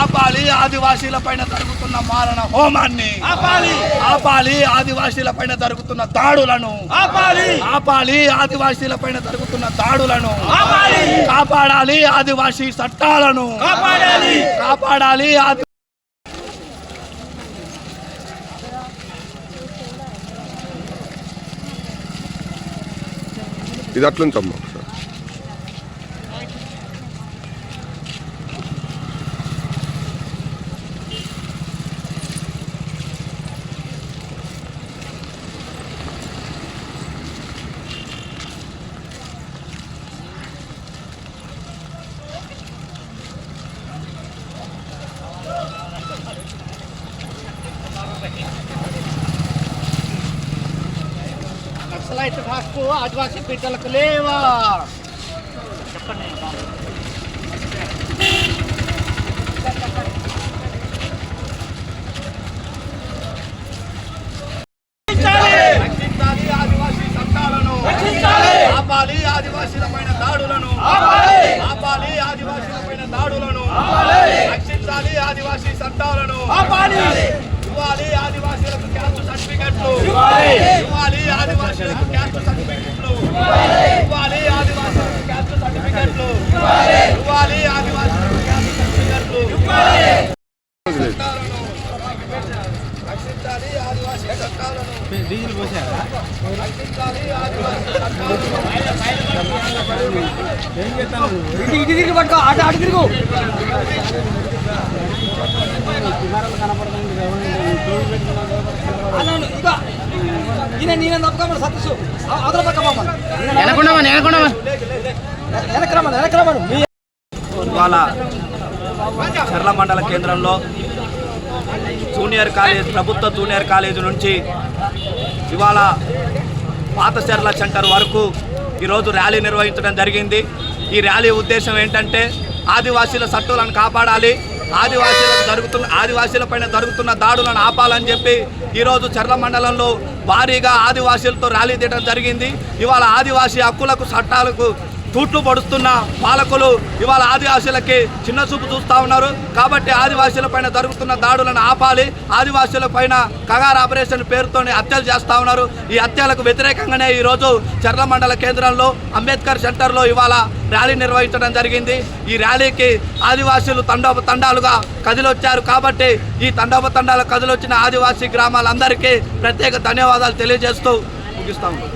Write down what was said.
ఆపాలి ఆదివాసీల పైన జరుగుతున్న మారణ హోమాన్ని. ఆపాలి. ఆపాలి ఆదివాసీల పైన జరుగుతున్న దాడులను. ఆపాలి. ఆపాలి ఆదివాసీల పైన జరుగుతున్న దాడులను. ఆపాలి. కాపాడాలి ఆదివాసీ చట్టాలను. కాపాడాలి. కాపాడాలి ఆది ఇది అట్లుంచమ్మా నక్సలైట్ హక్కు ఆదివాసీ బిడ్డలకు లేవా? రక్షించాలి. ఆదివాసీ చట్టాలను ఆపాలి ఆదివాసీల పైన దాడులను. ఆపాలి. ఆదివాసీల పైన దాడులను. రక్షించాలి ఆదివాసీ చట్టాలను ఇవ్వాలి ఆదివాసీలకు క్యాస్ట్ సర్టిఫికెట్లు ఇవ్వాలి ఆదివాసీలకు క్యాస్ట్ సర్టిఫికెట్లు ఇవ్వాలి ఆదివాసీలకు క్యాస్ట్ సర్టిఫికెట్లు ఇవ్వాలి క్యాస్ట్ సర్టిఫికెట్లు రక్షించాలి ఆదివాసీ చట్టాలను రక్షించాలి ఆదివాసీ ఇటు ఇటు తిరిగి పట్టుకో అటు అటు తిరుగు ఈయన నేను తప్పుకోమని సతీష్. అవతల పక్క పోమను. ఇవాళ చర్ల మండల కేంద్రంలో జూనియర్ కాలేజ్ ప్రభుత్వ జూనియర్ కాలేజ్ నుంచి ఇవాళ పాత చెర్ల సెంటర్ వరకు ఈరోజు ర్యాలీ నిర్వహించడం జరిగింది. ఈ ర్యాలీ ఉద్దేశం ఏంటంటే ఆదివాసీల సట్టులను కాపాడాలి. ఆదివాసీలకు జరుగుతున్న ఆదివాసీల పైన జరుగుతున్న దాడులను ఆపాలని చెప్పి ఈరోజు చర్ల మండలంలో భారీగా ఆదివాసీలతో ర్యాలీ తీయడం జరిగింది. ఇవాళ ఆదివాసీ హక్కులకు చట్టాలకు తూట్లు పడుస్తున్న పాలకులు ఇవాళ ఆదివాసులకి చిన్న చూపు చూస్తూ ఉన్నారు. కాబట్టి ఆదివాసుల పైన జరుగుతున్న దాడులను ఆపాలి. ఆదివాసుల పైన కగార్ ఆపరేషన్ పేరుతోనే హత్యలు చేస్తూ ఉన్నారు. ఈ హత్యలకు వ్యతిరేకంగానే ఈరోజు చర్ల మండల కేంద్రంలో అంబేద్కర్ సెంటర్లో ఇవాళ ర్యాలీ నిర్వహించడం జరిగింది. ఈ ర్యాలీకి ఆదివాసీలు తండోప తండాలుగా కదిలొచ్చారు. కాబట్టి ఈ తండోప తండాలు కదిలొచ్చిన ఆదివాసీ గ్రామాలందరికీ ప్రత్యేక ధన్యవాదాలు తెలియజేస్తూ ముగిస్తాము